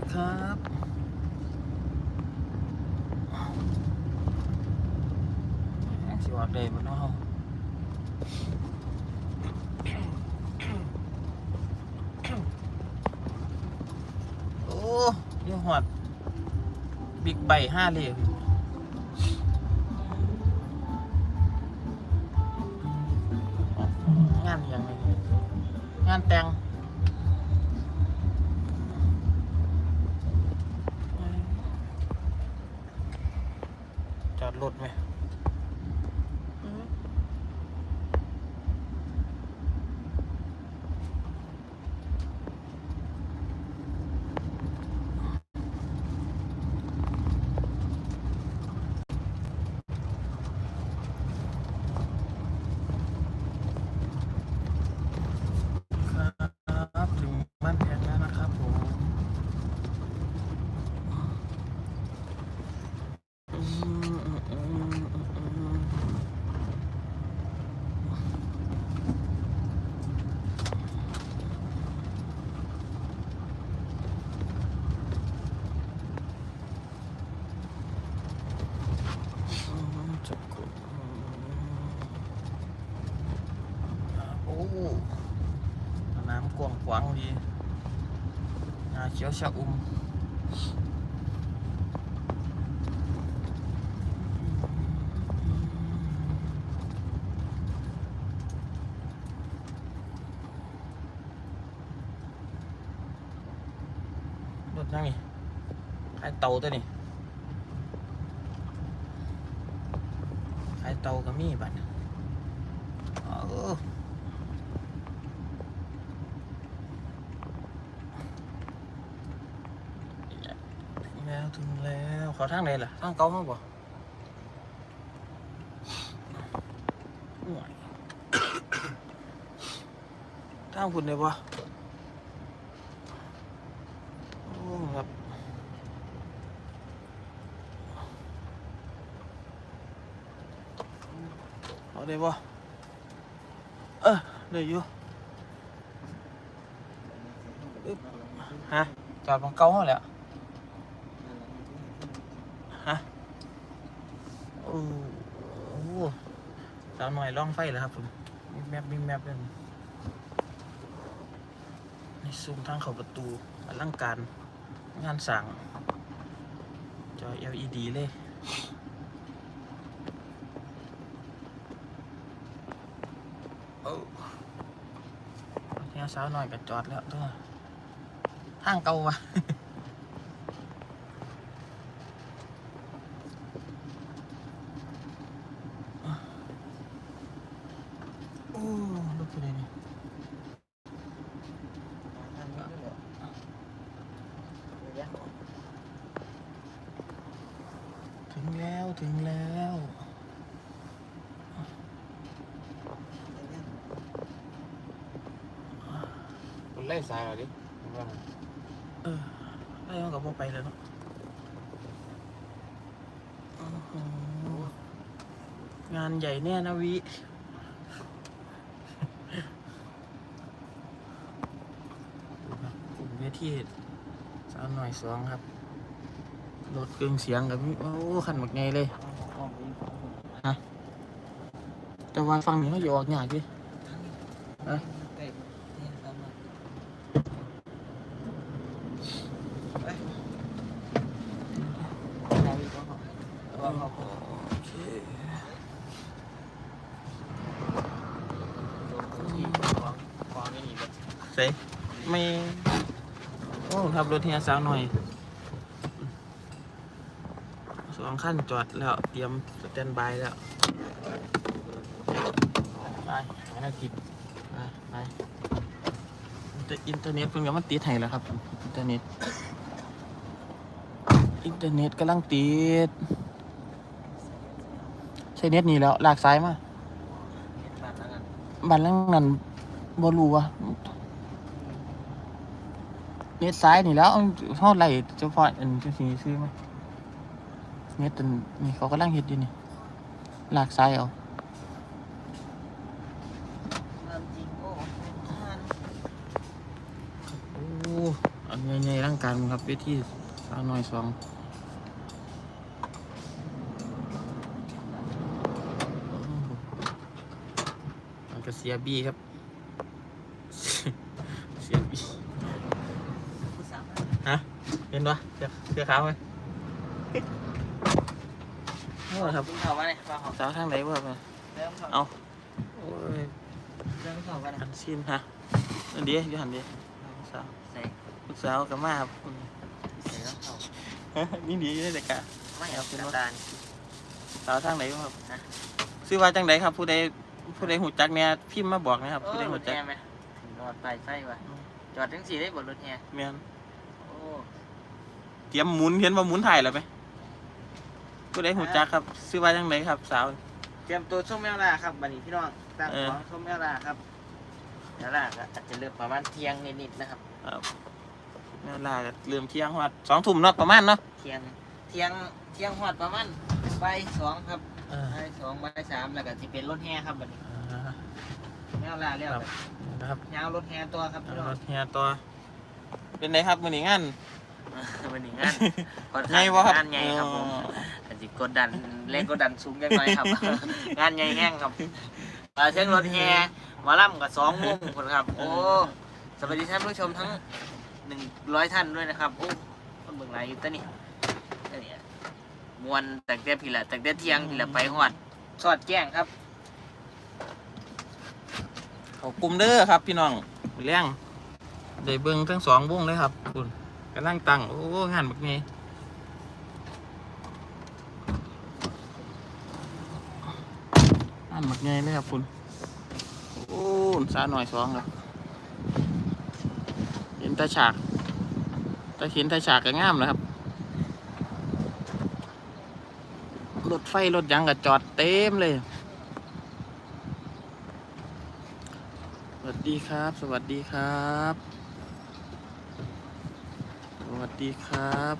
นะครับ สิว่าได้บ่เนาะโอ้ยหอด บิ๊กไบห้าเหลี่ยม จอดรถไหมครับ ถึงบ้านแพงแล้วนะครับผมอืมอืมอืมอืมอืมอืมจับกดอืมอ่าโอ้น้ำ กว้างขวางดีงาเขียวชะอุ่ม รถยังนี่ขายเตาตัวนี่ขายเตาก็มีบัดเออ ถึงแล้วถึงแล้วขอทางไหนล่ะทางเก่ามั้งบ่ห่วยทางคุณได้บ่โอ้ครับเอาได้บ่เออได้อยู่อึ๊บฮะจอดบังเก่าเขาแหล้วฮะ โอ้โหสาวหน่อยล่องไฟแล้วครับผมมีแมปมีแมปเลยนี่ซูมทางเข้าประตูอลังการ งานสั่งจอ LED เลยโอ้เนี่ยสาวหน่อยก็จอดแล้วตัวทางเก่าวะ โอ้ลูกไปเลยนี่ถึงแล้วถึงแล้ว มัน ไล่สายเราดิผมว่าเออได้มันกับพวกไปแล้วเนาะอื้อหืองานใหญ่แน่นะวิ ดูครับกลุ่มเวทีสาวหน่อยสองครับรถเครื่องเสียงกับมีโอ้ขันหมดไงเลย แต่ว่าฟังนี้เขาอยู่ออกยากดิเอ้ย โอเคเซ่ไม่โอ้ขับรถเฮียสาวหน่อยสองขั้นจอดแล้ว เตรียมสแตนบายแล้ว ไปหาหน้าที่ไปไปแต่อินเทอร์เน็ตเพิ่งจะมาติดให้แล้วครับ อินเทอร์เน็ต อินเทอร์เน็ตกำลังติด ใช้เน็ตนี่แล้วลากซ้ายมาบันลังนันบรูวะเน็ตซ้ายนี่แล้วเท่าไหร่เฉพาะอันที่สีซื้อไหมเน็ตอันนี่เขากำลังเฮ็ดอยู่นี่ลากซ้ายเอาโอ้ออันใหญ่ๆร่างกายมึงครับเวทีสาวน้อยสองโอ้โหมัน ก็เสียบีครับ เสียบีฮะเห็นปะเสื้อเสื้อขาวไหมโอ้ครับกินข้าวมาเลยมาขอสาวทางไหนวะเนี่ยเริ่มข้าวเอาโอ้ยเริ่มข้าวมาเลยหันซีนฮะอันเดียวอยู่หันเดียวสาวใส่ลูกสาวกับมาครับใส่เริ่มข้าวนี่ดีอยู่ในแต่กะไม่เอาเป็นตาลสาวทางไหนวะครับฮะซื้อว่าจังไหนครับผู้ใด ผู้ใดหูจักเนี่ยพิมพ์มาบอกนะครับ ผู้ใดหูจักแห่ไหมรถไฟไฟว่ะจอดทั้งสี่ได้บนรถแห่เมียนโอ้เตรียมหมุนเห็นว่าหมุนถ่ายแล้วไหมผู้ใดหูจักครับ ซื้อว่าจังไหนครับ สาว เตรียมตัวส้มแมวลาครับบัดนี้พี่น้องตั้งเออของส้มแมวลาครับแมวลาก็อาจจะเริ่มประมาณเที่ยงนิดๆนะครับครับเวลาก็เริ่มเที่ยงฮอดสองทุ่มเนาะประมาณเนาะเที่ยงเที่ยงเที่ยงหอดประมาณบ่ายสองครับ อ่าบ่ายสองบ่ายสามแล้วก็จะเป็นรถแห่ครับบัดนี้อ่าแมวลาเรียกนะครับยาวรถแห่ตัวครับพี่น้องรถเฮียตัว เป็นไงครับมื้อนี้งานวันนี้งานค่อนใหญ่ข้างบ่ครับงานใหญ่ครับผมอ๋อ อาจจะกดดันแรงกดดันสูงยังไงครับ งานใหญ่แห้งครับมาเชิงรถแห่หมาล่ำกับสองวงคนครับ โอ้สวัสดีท่านผู้ชมทั้งหนึ่งร้อยท่านด้วยนะครับโอ้คนเบิ่งไรอยู่ตะนี่นี่ มวนแต่แต่พี่ละแต่แต่เที่ยงพี่ละไปหอดสอดแจ้งครับเขากลุ่มเด้อครับ พี่น้องเลี้ยงได้เบิ่งทั้งสองวงเลยครับ คุณกำลังตั้งโอ้งานบักนี้งานบักนี้เลยครับคุณโอ้สาหน่อยสองครับเห็นตาฉากตาเห็นตาฉากก็งามแล้วครับ รถไฟรถหยังก็จอดเต็มเลย สวัสดีครับ สวัสดีครับ สวัสดีครับ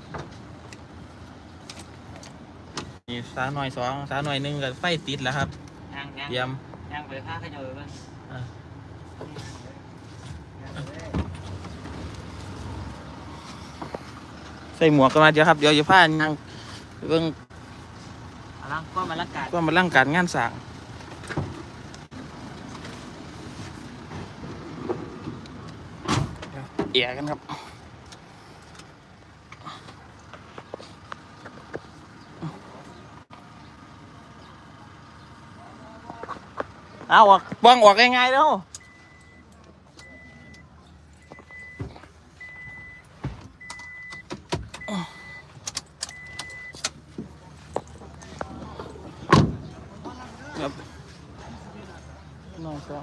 นี่สาหน่อยสองสาหน่อยหนึ่งกับไฟติดแล้วครับย่างย่างเตรียมย่างไปผ้าขยอยบ้างอะใส่หมวกกันมาเดี๋ยวครับ เดี๋ยวจะพานั่งเบิ่งเอา ล่ะก็มาละกาดว่ามาร่างการงานสร้างเอียกันครับเอาออกบ้องออกง่ายๆแล้วครับน้องสอง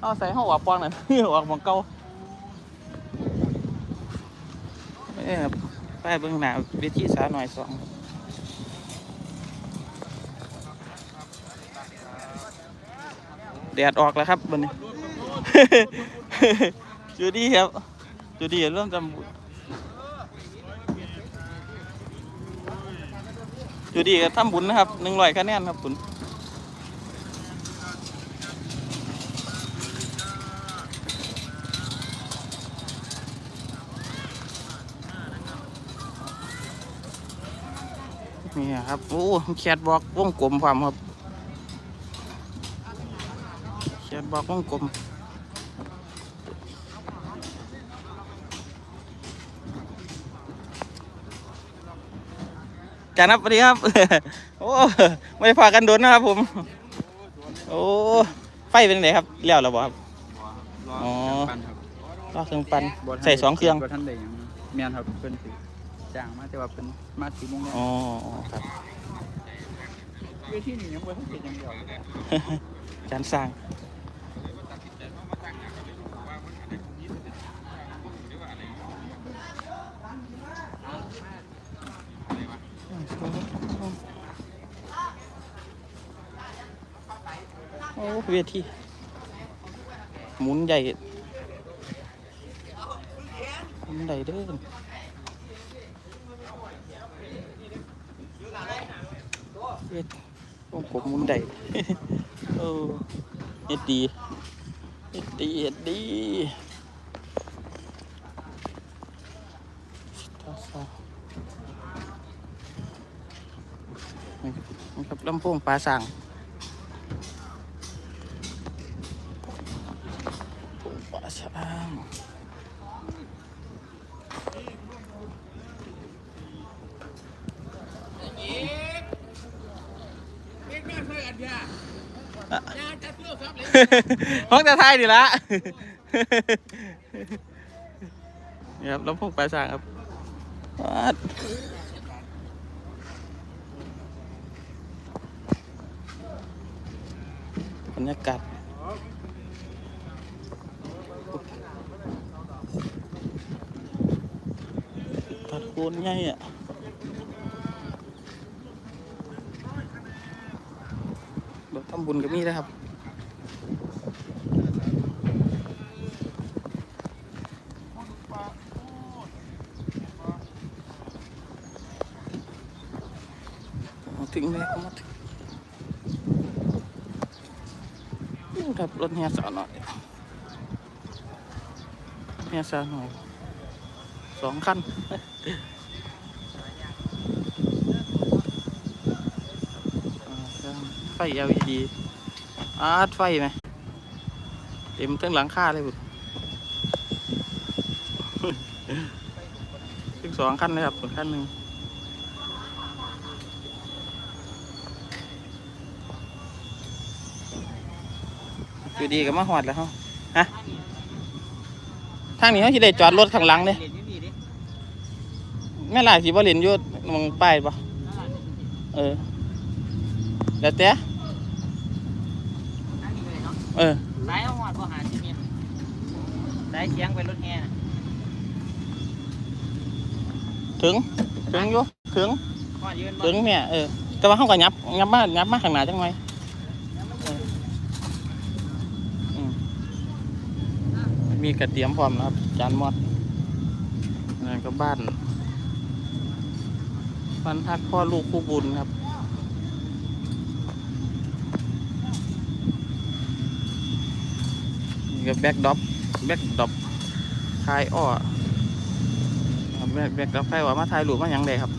เอา ใส่ห้องออกปองหน่อยออกหมองเก่านี่ครับไปเบื้องหน้าเวทีสาวหน่อยสองแดดออกแล้วครับวันนี้จูดี้ครับจูดี้เริ่มจำบุญจูดี้ก็ทำบุญนะครับหนึ่งร้อยคะแนนครับบุญ นี่ครับโอ้แคทบอกวงกลมความครับเขียนบอกวงกลมจานับสวัสดีครับ โอ้ไม่ได้พากันโดนนะครับผม โอ้ไฟเป็นไงครับเลี้ยวแล้วบ่ครับอ๋อปั้นครับก็เครื่องปั่นบ่ทันใส่สองเครื่องบ่ทันได้หยังแม่นครับเพิ่นสิ จ้างมาแต่ว่าเพิ่นมาสิโมงแล้วอ๋อครับ เวทีนี้ยังบ่ทันเสร็จหยังเดียวเลยจานสร้าง โอ้เวทีหมุนใหญ่หมุนใหญ่เด้อ เฮ็ผมมมุนได้เออเฮ็ดดีเอ็ดดีเอ็ดดีต่อสานี่ครับลำโพงปลาสั่ง ห้องแต่ไทยดีละนี่ครับลำโพงปลาสั่งครับวัดบรรยากาศตัดโคนใหญ่อะรถ ทำบุญก็มีนะครับถึงแล้วมาถึงครับรถเฮียสาวหน่อยเฮียสาวหน่อยสองคัน อ่า ไฟ LED อาร์ตไฟไหมเต็มทั้งหลังคาเลยบุถึงสองคันเลยครับส่วนคันหนึ่งอยู่ดีก็มาหอดแล้วเฮาฮะทางนี้เขาสิได้จอดรถข้างหลังเด้เรียนอยู่นี่ดิแม่หลายสิบ่เลนยู่หมองป้ายบ่เออ แล้วแต่อันนี้เลยเนาะเออสายเอาหอดบ่หาสิเมียสายเสียงไปรถแห่น่ะถึงถึงอยู่ถึงหอดยืนบ่ถึงเนี่ยเออแต่ว่าเขาก็ยับยับมายับมาข้างหน้าจังไงอืมมีกระเทียมพร้อมนะครับ จานมอดนั่นก็บ้านบ้านพักพ่อลูกคู่บุญครับ นี่ก็แบ็กด็อปแบ็กด็อปทายอ้อแบ็กแบ็กด็อปทายว่ามาถ่ายรูปมาหยังไดครับ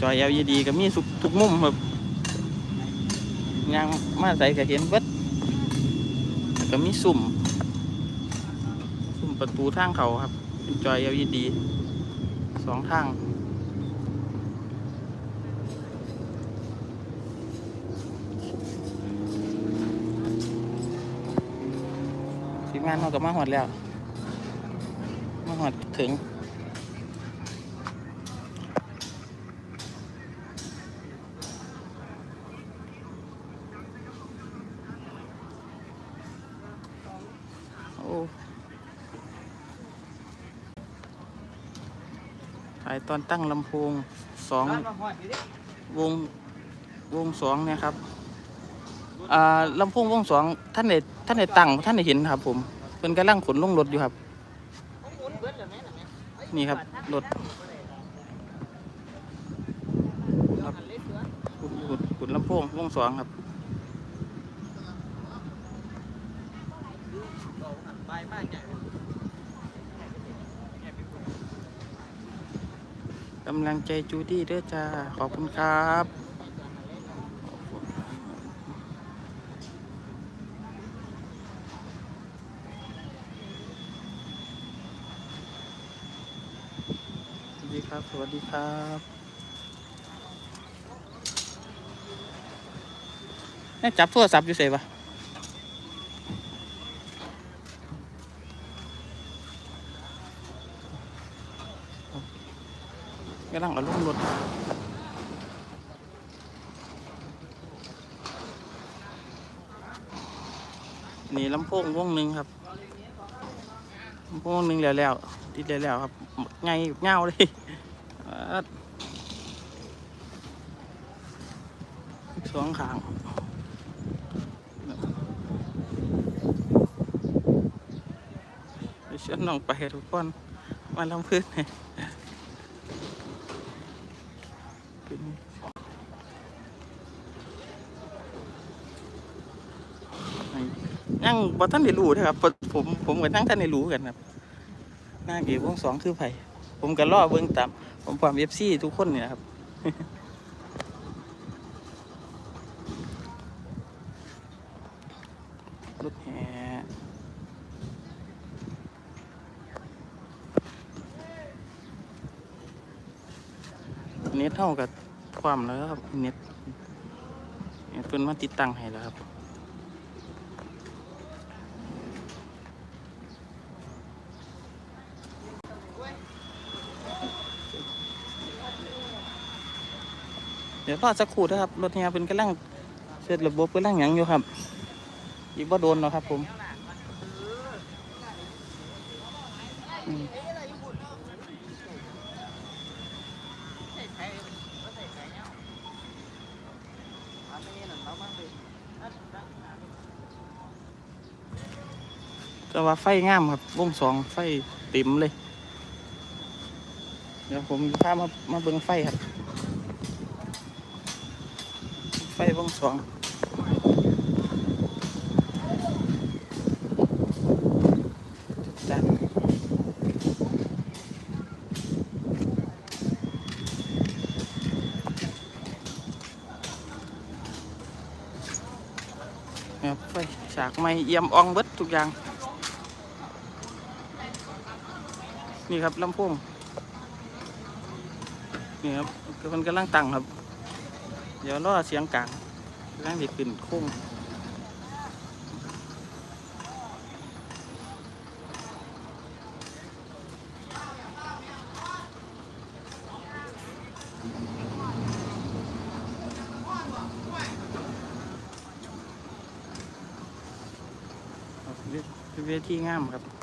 จอย LED ก็มีสุกทุกมุมแบบยังมาใส่ก็เห็นเบิดแล้วก็มีสุ่ม สุ่มประตูทางเขาครับ เป็นจอย LED สองทางานเขาก็มาหอดแล้ว มาหอดถึง โอ้ถ่ายตอนตั้งลำโพงสองวง วงสองเนี่ยครับอ่าลำโพงวงสองท่านได้ท่านได้ตั้งท่านได้เห็นครับผม เป็นกำลังขนลงรถอยู่ครับ นี่ครับรถครับขุนขุนขุนลำโพงวงสองครับกจ้ะกำลังใจจูดี้เด้อจ้าขอบคุณครับสวัสดี ครับ สวัสดีครับแม่จับโทรศัพท์อยู่เสปะกำลังเอาลงรถนี่ลำโพงวงหนึ่งครับลำโพงวงหนึ่งแล้วแล้วติดแล้วแล้วครับไงเงาเลย สองขางเชิญน้องไปทุกคนมาลำพื้นเนี่ยยังบ่ท่านได้รู้นะครับ ผมผมกับทั้งท่านได้รู้กันครับหน้าเกี่ยววงสองคือไผ่ผมก็รอเบิ่งตาม ผมความเอฟซีทุกคนเนี่ยครับรถแห่เน็ตเท่ากับความแล้วครับ เน็ตเน็ตเพิ่นมาติดตั้งให้แล้วครับ ดี๋ยวรอสักครู่นะครับ รถแห่เป็นกำลังเสร็จระบบกำลังหยังอยู่ครับ อีกบ่าโดนเนาะครับผมอืมแต่ว่าไฟงามครับวงสองไฟเต็มเลย เดี๋ยวผมพามามาเบิ่งไฟครับ งสองจัดครับไฟฉากไม้เอี่ยมอ่องเบิดทุกอย่าง นี่ครับลำโพงนี่ครับคือมันกำลังตั้งครับ เดี๋ยวรอเสียงกลาง กำลังดิขึ้นโค้งเวทีงามครับ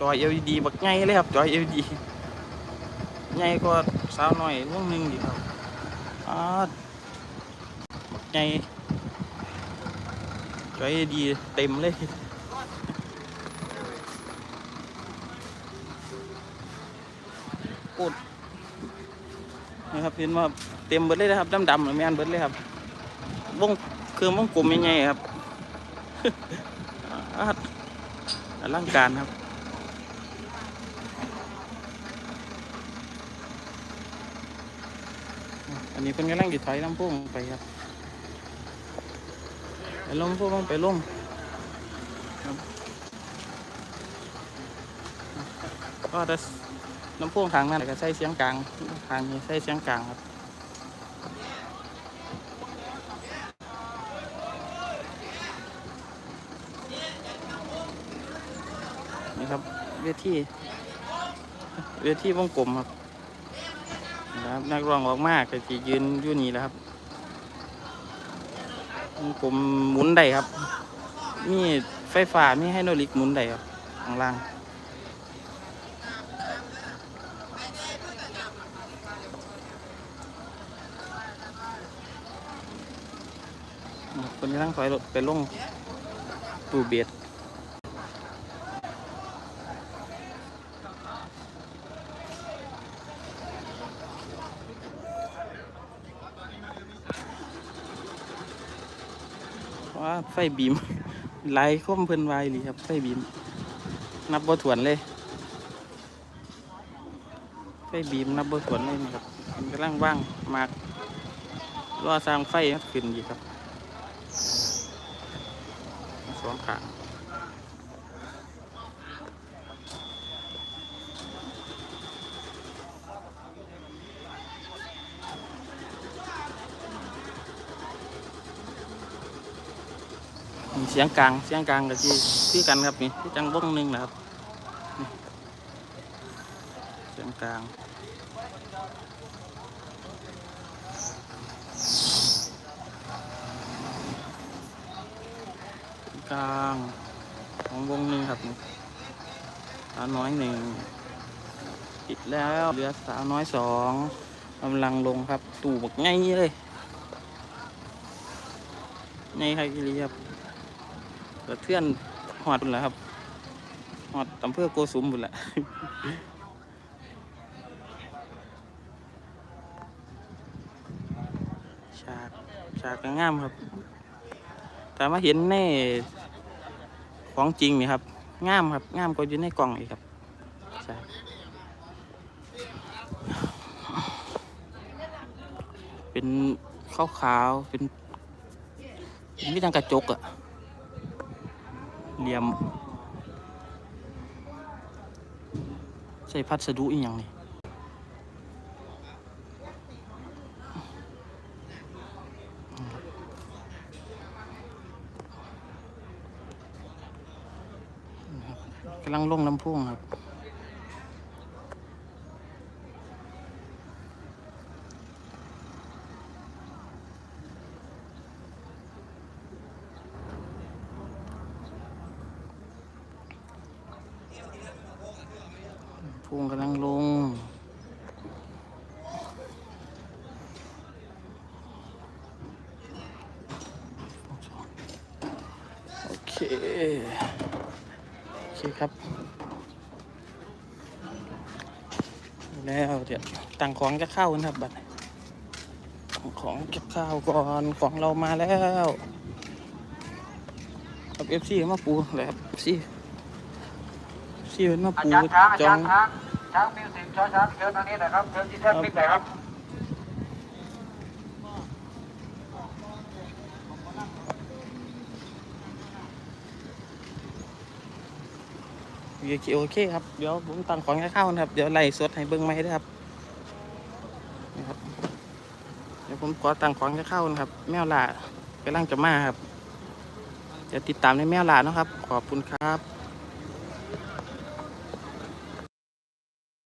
จอย LED บักไงเลยครับจอย LED ไงก็สาวหน่อยวงหนึ่งดีครับอ่าบักไงจอย LED เต็มเลยโคตรนะครับเห็นว่าเต็มเบิดเลยนะครับดำๆหรือแม่นเบิดเลยครับวงคือวงกลมยังไงครับอาอลังการครับ อันนี้เป็นกำลังดิถอยลำโพงไปครับไปลงพวกลงไปลงก็จะลำโพงทางนั้นก็ใช้เสียงกลางทางนี้ใช้เสียงกลางครับนี่ครับเวทีเวทีวงกลมครับ นะครับ นักร้องออกมากก็จะยืนอยู่นี่แหล้วครับวงกลมหมุนได้ครับ มีไฟฟ้ามีให้โนลิกหมุนได้ครับข้างล่างคนกำลังถอยรถไปลงตู้เบียดว่า ไฟบีมไหลคมเพิ่นไวายเลยครับ ไฟบีม นับบ่ถวนเลย ไฟบีมนับบ่ถวนเลยนะครับมันกำลังว่างมากรอสร้างไฟขึ้นอีกครับสองขาง สียงกลางเสียงกลางกับที่คือกันครับนี่ที่จังวงหนึ่งนะครับเสียงกลางกลางของวงหนึ่งครับนี่ขาน้อยหนึ่งติดแล้วเหลือสาวน้อยสองกำลังลงครับตู่บักไงเลยไงใครกิริครับ กระเทือนหอดบุญแล้วครับหอดอำเภอโกสุมบุญละฉากฉากงามครับแต่มาเห็นในของจริงนี่ครับงามครับงามกว่าอยู่ในกล่องอีกครับใช่เป็นขาวๆเป็นเป็นวิธีกระจกอะ เหลี่ยม ใส่พัสดุอีกอย่างนี่กำลังลงลำโพุ่งครับ พุ่งกำลังลง โอเค โอเคครับ แล้วเดี๋ยวตั้ง ของจะเข้านะครับบัดนี้ตั้งของจะเข้าก่อนของเรามาแล้วครับเอฟซีมาปูเลยครับเอฟซีซีเป็นมาอาปูจารย์ช้างอาจอจางรย์ช้างช้างมิวสิกช้างช้างเชิญทางนี้หนะครับเชิญที่แท่นมิกหน่อยครับโอเคโอเคครับ เดี๋ยวผมตั้งของจะเข้านะครับ เดี๋ยวไล่สดให้เบิ้งไหมด้วยครับนี่ครับ เดี๋ยว ผมขอตั้งของจะเข้านะครับ แมวล่ากำลังจะมาครับจะติดตามในแมวล่าเนาะครับ ขอบคุณครับ